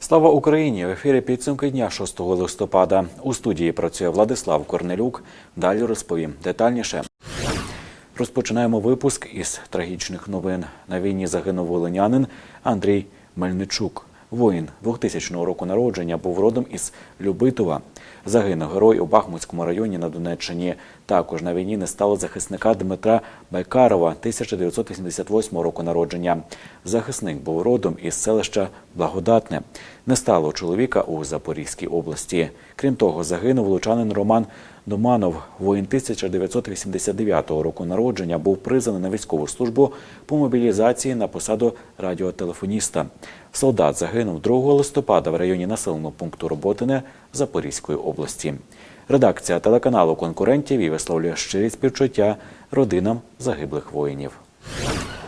Слава Україні! В ефірі підсумки дня 6 листопада. У студії працює Владислав Корнелюк. Далі розповім детальніше. Розпочинаємо випуск із трагічних новин. На війні загинув волинянин Андрій Мельничук. Воїн 2000 року народження був родом із Любитова. Загинув герой у Бахмутському районі на Донеччині. Також на війні не стало захисника Дмитра Байкарова 1988 року народження. Захисник був родом із селища Благодатне. Не стало чоловіка у Запорізькій області. Крім того, загинув лучанин Роман Доманов, воїн 1989 року народження, був призваний на військову службу по мобілізації на посаду радіотелефоніста. Солдат загинув 2 листопада в районі населеного пункту Роботине Запорізької області. Редакція телеканалу конкурентів і висловлює щирі співчуття родинам загиблих воїнів.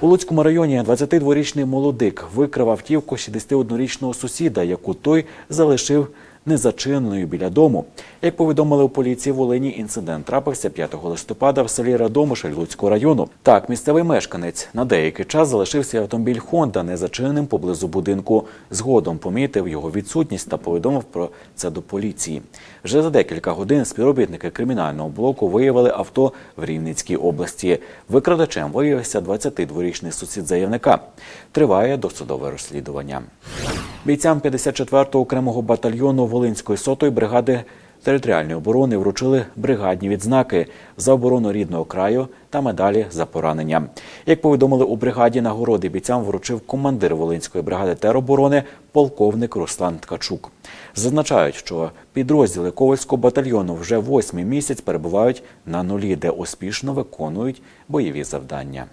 У Луцькому районі 22-річний молодик викрав автівку 61-річного сусіда, яку той залишив незачиненою біля дому. Як повідомили у поліції Волині, інцидент трапився 5 листопада в селі Радомишль Луцького району. Так, місцевий мешканець на деякий час залишився автомобіль Хонда незачиненим поблизу будинку. Згодом помітив його відсутність та повідомив про це до поліції. Вже за декілька годин співробітники кримінального блоку виявили авто в Рівненській області. Викрадачем виявився 22-річний сусід заявника. Триває досудове розслідування. Бійцям 54-го окремого батальйону Волинської сотої бригади територіальної оборони вручили бригадні відзнаки. За оборону рідного краю та медалі за поранення. Як повідомили у бригаді, нагороди бійцям вручив командир Волинської бригади тероборони полковник Руслан Ткачук. Зазначають, що підрозділи Ковальського батальйону вже восьмий місяць перебувають на нулі, де успішно виконують бойові завдання.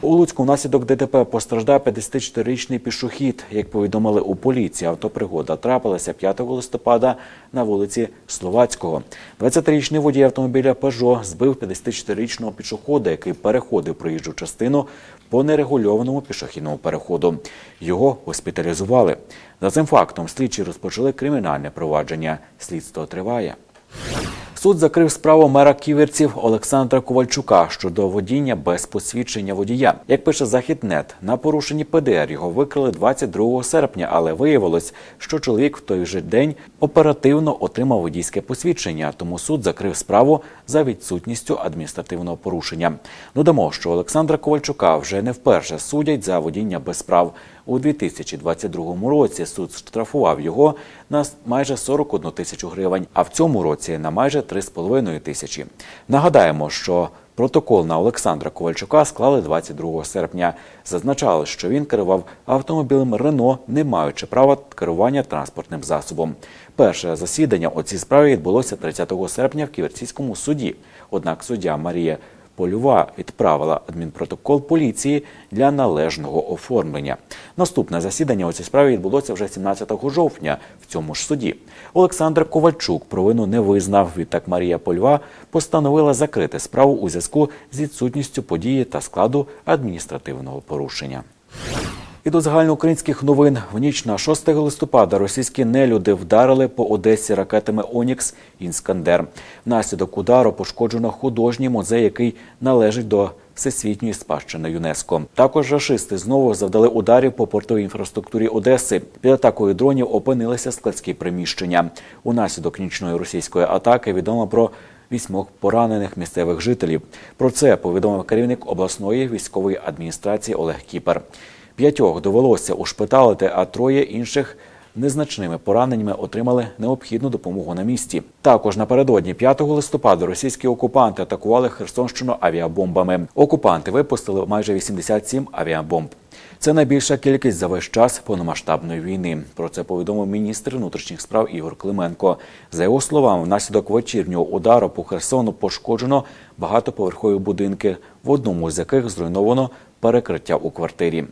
У Луцьку внаслідок ДТП постраждав 54-річний пішохід. Як повідомили у поліції, автопригода трапилася 5 листопада на вулиці Словацького. 20-річний водій автомобіля Пежо збив 54-річного пішохода, який переходив проїжджу частину по нерегульованому пішохідному переходу. Його госпіталізували. За цим фактом слідчі розпочали кримінальне провадження. Слідство триває. Суд закрив справу мера ківерців Олександра Ковальчука щодо водіння без посвідчення водія. Як пише Західнет, на порушенні ПДР його викрили 22 серпня, але виявилось, що чоловік в той же день оперативно отримав водійське посвідчення. Тому суд закрив справу за відсутністю адміністративного порушення. Додамо, що Олександра Ковальчука вже не вперше судять за водіння без прав. У 2022 році суд штрафував його на майже 41 тисячу гривень, а в цьому році на майже 3,5 тисячі. Нагадаємо, що протокол на Олександра Ковальчука склали 22 серпня. Зазначали, що він керував автомобілем Рено, не маючи права керування транспортним засобом. Перше засідання у цій справі відбулося 30 серпня в Ківерцівському суді. Однак суддя Марія Польова відправила адмінпротокол поліції для належного оформлення. Наступне засідання у цій справі відбулося вже 17 жовтня в цьому ж суді. Олександр Ковальчук провину не визнав. Відтак Марія Польва постановила закрити справу у зв'язку з відсутністю події та складу адміністративного порушення. І до загальноукраїнських новин в ніч на 6 листопада російські нелюди вдарили по Одесі ракетами Онікс Інскандер. Внаслідок удару пошкоджено художній музей, який належить до всесвітньої спадщини ЮНЕСКО. Також рашисти знову завдали ударів по портовій інфраструктурі Одеси. Під атакою дронів опинилися складські приміщення. Унаслідок нічної російської атаки відомо про вісьмох поранених місцевих жителів. Про це повідомив керівник обласної військової адміністрації Олег Кіпер. П'ятьох довелося ушпиталити, а троє інших незначними пораненнями отримали необхідну допомогу на місці. Також напередодні 5 листопада російські окупанти атакували Херсонщину авіабомбами. Окупанти випустили майже 87 авіабомб. Це найбільша кількість за весь час повномасштабної війни. Про це повідомив міністр внутрішніх справ Ігор Клименко. За його словами, внаслідок вечірнього удару по Херсону пошкоджено багатоповерхові будинки, в одному з яких зруйновано перекриття у квартирі.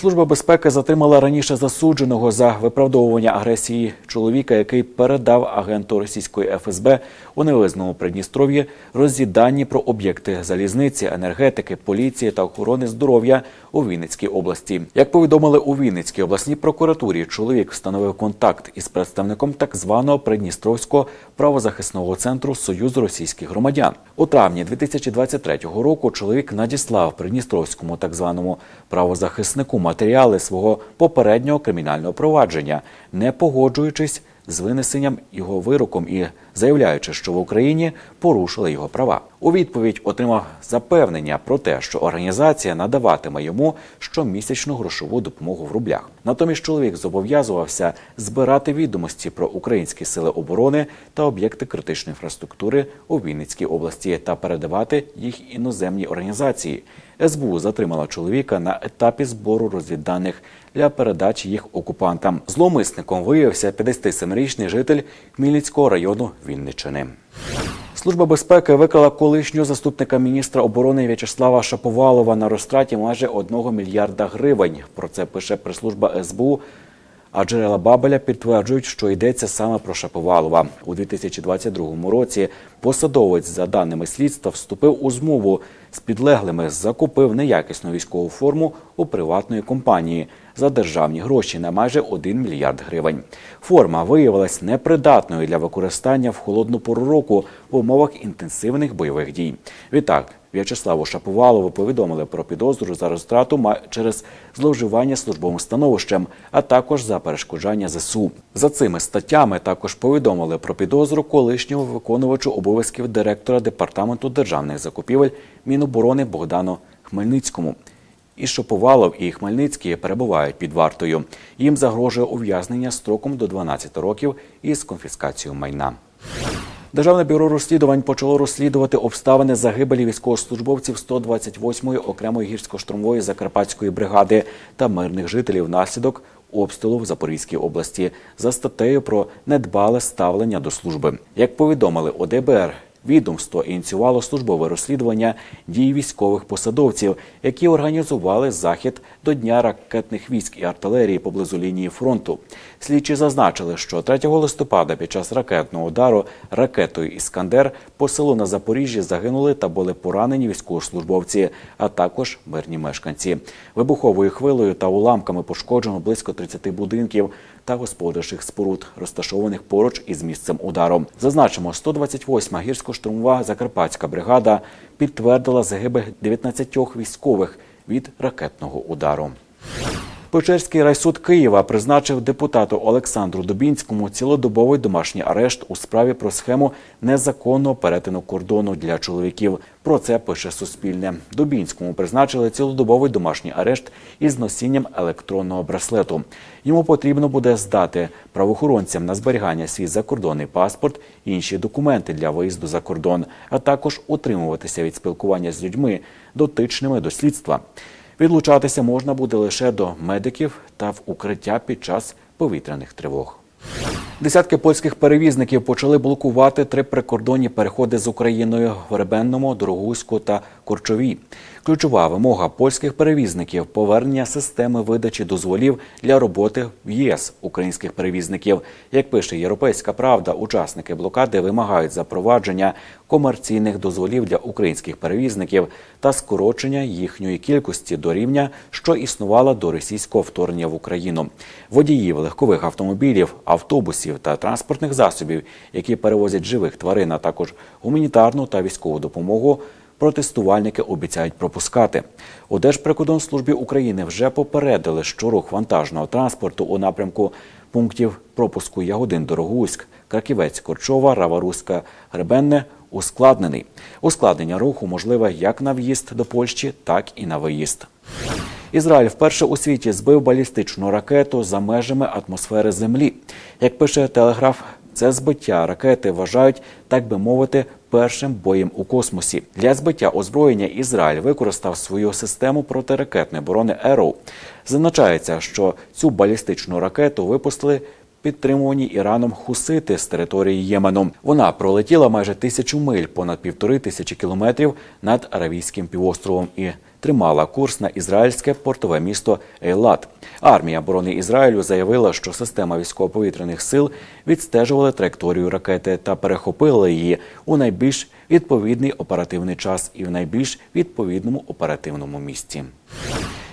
Служба безпеки затримала раніше засудженого за виправдовування агресії чоловіка, який передав агенту російської ФСБ у невизнаному Придністров'ї розвіддані про об'єкти залізниці, енергетики, поліції та охорони здоров'я у Вінницькій області. Як повідомили у Вінницькій обласній прокуратурі, чоловік встановив контакт із представником так званого Придністровського правозахисного центру Союзу російських громадян. У травні 2023 року чоловік надіслав Придністровському так званому правозахиснику матеріали свого попереднього кримінального провадження, не погоджуючись з винесенням його вироком і заявляючи, що в Україні порушили його права. У відповідь отримав запевнення про те, що організація надаватиме йому щомісячну грошову допомогу в рублях. Натомість чоловік зобов'язувався збирати відомості про українські сили оборони та об'єкти критичної інфраструктури у Вінницькій області та передавати їх іноземній організації. СБУ затримала чоловіка на етапі збору розвідданих для передачі їх окупантам. Зловмисником виявився 57-річний житель Хмельницького району Вінниччини. Служба безпеки викрала колишнього заступника міністра оборони В'ячеслава Шаповалова на розтраті майже 1 мільярда гривень. Про це пише прес-служба СБУ. А джерела Бабеля підтверджують, що йдеться саме про Шаповалова. У 2022 році посадовець, за даними слідства, вступив у змову з підлеглими, закупив неякісну військову форму у приватної компанії за державні гроші на майже 1 мільярд гривень. Форма виявилась непридатною для використання в холодну пору року в умовах інтенсивних бойових дій. Відтак, В'ячеславу Шаповалову повідомили про підозру за розтрату через зловживання службовим становищем, а також за перешкоджання ЗСУ. За цими статтями також повідомили про підозру колишнього виконувачу обов'язків директора департаменту державних закупівель Міноборони Богдану Хмельницькому. І Шаповалов, і Хмельницький перебувають під вартою. Їм загрожує ув'язнення строком до 12 років із конфіскацією майна. Державне бюро розслідувань почало розслідувати обставини загибелі військовослужбовців 128-ї окремої гірсько-штурмової закарпатської бригади та мирних жителів внаслідок обстрілу в Запорізькій області за статтею про недбале ставлення до служби. Як повідомили ОДБР, Відомство ініціювало службове розслідування дій військових посадовців, які організували захід до Дня ракетних військ і артилерії поблизу лінії фронту. Слідчі зазначили, що 3 листопада під час ракетного удару ракетою Іскандер по селу на Запоріжжі загинули та були поранені військовослужбовці, а також мирні мешканці. Вибуховою хвилею та уламками пошкоджено близько 30 будинків та господарчих споруд, розташованих поруч із місцем удару. Зазначимо, 128-ма гірсько-штурмова закарпатська бригада підтвердила загибель 19 військових від ракетного удару. Печерський райсуд Києва призначив депутату Олександру Дубінському цілодобовий домашній арешт у справі про схему незаконного перетину кордону для чоловіків. Про це пише Суспільне. Дубінському призначили цілодобовий домашній арешт із носінням електронного браслету. Йому потрібно буде здати правоохоронцям на зберігання свій закордонний паспорт інші документи для виїзду за кордон, а також утримуватися від спілкування з людьми, дотичними до слідства. Відлучатися можна буде лише до медиків та в укриття під час повітряних тривог. Десятки польських перевізників почали блокувати три прикордонні переходи з Україною в Ребенному, Дорогуську та Корчовій. Ключова вимога польських перевізників повернення системи видачі дозволів для роботи в ЄС українських перевізників. Як пише Європейська Правда, учасники блокади вимагають запровадження комерційних дозволів для українських перевізників та скорочення їхньої кількості до рівня, що існувало до російського вторгнення в Україну. Водіїв легкових автомобілів, автобусів та транспортних засобів, які перевозять живих тварин, а також гуманітарну та військову допомогу. Протестувальники обіцяють пропускати. У Держприкордонслужбі України вже попередили, що рух вантажного транспорту у напрямку пунктів пропуску Ягодин Дорогуськ, Краківець, Корчова, Раваруська, Гребенне ускладнений. Ускладнення руху можливе як на в'їзд до Польщі, так і на виїзд. Ізраїль вперше у світі збив балістичну ракету за межами атмосфери Землі. Як пише Телеграф, це збиття ракети вважають, так би мовити, першим боєм у космосі. Для збиття озброєння Ізраїль використав свою систему протиракетної оборони «Ероу». Зазначається, що цю балістичну ракету випустили підтримувані Іраном хусити з території Ємену. Вона пролетіла майже тисячу миль, понад півтори тисячі кілометрів над Аравійським півостровом і тримала курс на ізраїльське портове місто Ейлат. Армія оборони Ізраїлю заявила, що система військово-повітряних сил відстежувала траєкторію ракети та перехопила її у найбільш відповідний оперативний час і в найбільш відповідному оперативному місці.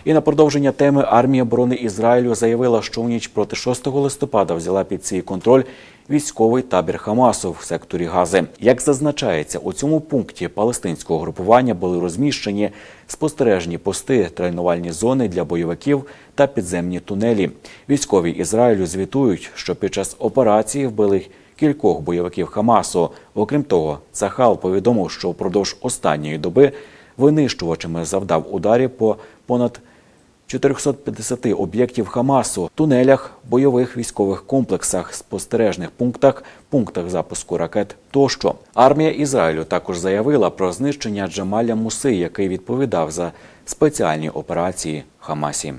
І на продовження теми армія оборони Ізраїлю заявила, що у ніч проти 6 листопада взяла під свій контроль військовий табір Хамасу в секторі Гази. Як зазначається, у цьому пункті палестинського групування були розміщені спостережні пости, тренувальні зони для бойовиків та підземні тунелі. Військові Ізраїлю звітують, що під час операції вбили кількох бойовиків Хамасу. Окрім того, Цахал повідомив, що впродовж останньої доби винищувачами завдав ударів по понад 450 об'єктів Хамасу, тунелях, бойових військових комплексах, спостережних пунктах, пунктах запуску ракет тощо. Армія Ізраїлю також заявила про знищення Джамаля Муси, який відповідав за спеціальні операції Хамасі.